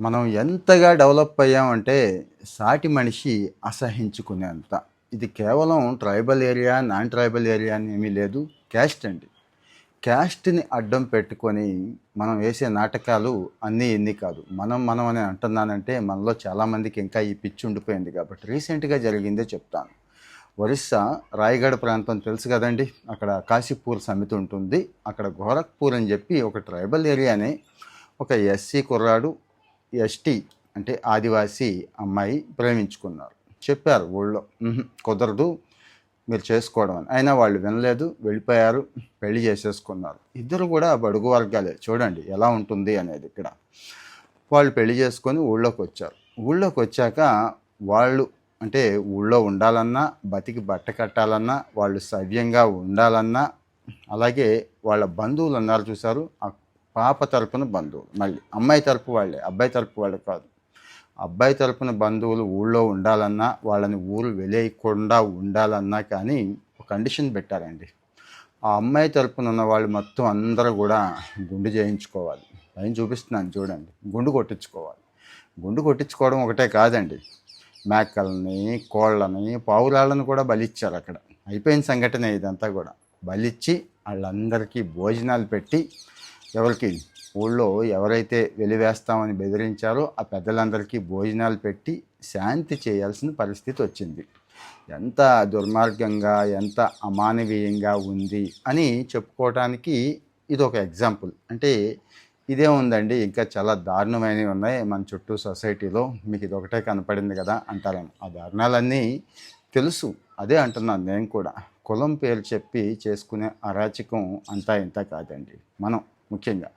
మనం ఎంతగా డెవలప్ అయ్యామంటే సాటి మనిషి అసహించుకునేంత. ఇది కేవలం tribal area non tribal area అని ఏమీ లేదు. క్యాస్ట్ అండి. క్యాస్ట్ని అడ్డం పెట్టుకొని మనం వేసే నాటకాలు అన్నీ ఎన్ని కాదు. మనం మనం అని అంటున్నానంటే మనలో చాలామందికి ఇంకా ఈ పిచ్చి ఉండిపోయింది కాబట్టి రీసెంట్గా జరిగిందే చెప్తాను. ఒరిస్సా రాయగఢ ప్రాంతం తెలుసు కదండి. అక్కడ కాశీపూర్ సమితి ఉంటుంది. అక్కడ గోరఖ్పూర్ అని చెప్పి ఒక ట్రైబల్ ఏరియానే ఒక ఎస్సీ కుర్రాడు ఎస్టీ అంటే ఆదివాసీ అమ్మాయి ప్రేమించుకున్నారు. చెప్పారు ఊళ్ళో. కుదరదు మీరు చేసుకోవడం అని. అయినా వాళ్ళు వినలేదు వెళ్ళిపోయారు పెళ్ళి చేసేసుకున్నారు. ఇద్దరు కూడా బడుగు వర్గాలే. చూడండి ఎలా ఉంటుంది అనేది ఇక్కడ. వాళ్ళు పెళ్ళి చేసుకొని ఊళ్ళోకి వచ్చారు. ఊళ్ళోకి వచ్చాక వాళ్ళు అంటే ఊళ్ళో ఉండాలన్నా బతికి బట్ట కట్టాలన్నా వాళ్ళు సవ్యంగా ఉండాలన్నా అలాగే వాళ్ళ బంధువులు అన్నారు చూశారు ఆ పాప తరపున బంధువులు. మళ్ళీ అమ్మాయి తరపు వాళ్ళే అబ్బాయి తరపు వాళ్ళే కాదు. అబ్బాయి తరపున బంధువులు ఊళ్ళో ఉండాలన్నా వాళ్ళని ఊరు వెలేయకుండా ఉండాలన్నా కానీ ఒక కండిషన్ పెట్టారండి. ఆ అమ్మాయి తరపున ఉన్న వాళ్ళు మొత్తం అందరూ కూడా గుండు చేయించుకోవాలి. పైన చూపిస్తున్నాను చూడండి. గుండు కొట్టించుకోవాలి. గుండు కొట్టించుకోవడం ఒకటే కాదండి. మేకల్ని కోళ్ళని పావురాళ్ళని కూడా బలిచ్చారు అక్కడ. అయిపోయిన సంఘటన ఇదంతా కూడా. బలిచ్చి వాళ్ళందరికీ భోజనాలు పెట్టి ఎవరికి? ఊళ్ళో ఎవరైతే వెలివేస్తామని బెదిరించారో ఆ పెద్దలందరికీ భోజనాలు పెట్టి శాంతి చేయాల్సిన పరిస్థితి వచ్చింది. ఎంత దుర్మార్గంగా ఎంత అమానవీయంగా ఉంది అని చెప్పుకోవటానికి ఇది ఒక ఎగ్జాంపుల్. అంటే ఇదే ఉందండి ఇంకా చాలా దారుణమైనవి ఉన్నాయి. మన చుట్టూ సొసైటీలో మీకు ఇది ఒకటే కనపడింది కదా అంటారేమో ఆ దారుణాలన్నీ తెలుసు. అదే అంటున్నాను నేను కూడా. కులం పేరు చెప్పి చేసుకునే అరాచకం అంతా ఇంత కాదండి. మనం ముఖ్యంగా.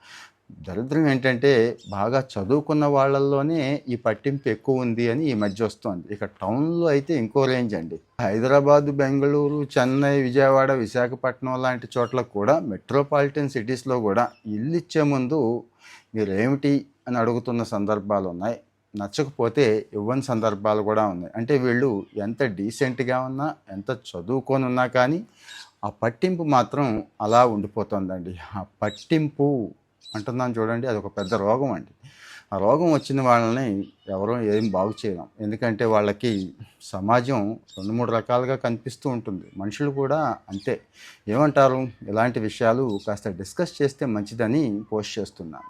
దరిద్రం ఏంటంటే బాగా చదువుకున్న వాళ్ళల్లోనే ఈ పట్టింపు ఎక్కువ ఉంది అని ఈ మధ్య వస్తుంది. ఇక టౌన్లో అయితే ఇంకో రేంజ్ అండి. హైదరాబాద్ బెంగళూరు చెన్నై విజయవాడ విశాఖపట్నం లాంటి చోట్ల కూడా మెట్రోపాలిటన్ సిటీస్లో కూడా ఇల్లు ఇచ్చే ముందు మీరు ఏమిటి అని అడుగుతున్న సందర్భాలు ఉన్నాయి. నచ్చకపోతే ఇవ్వని సందర్భాలు కూడా ఉన్నాయి. అంటే వీళ్ళు ఎంత డీసెంట్గా ఉన్నా ఎంత చదువుకొని ఉన్నా కానీ ఆ పట్టింపు మాత్రం అలా ఉండిపోతుందండి. ఆ పట్టింపు అంటున్నాను చూడండి అది ఒక పెద్ద రోగం అండి. ఆ రోగం వచ్చిన వాళ్ళని ఎవరో ఏం బాగు చేయలేం. ఎందుకంటే వాళ్ళకి సమాజం రెండు మూడు రకాలుగా కనిపిస్తూ ఉంటుంది. మనుషులు కూడా అంతే. ఏమంటారు? ఇలాంటి విషయాలు కాస్త డిస్కస్ చేస్తే మంచిదని పోస్ట్ చేస్తున్నాను.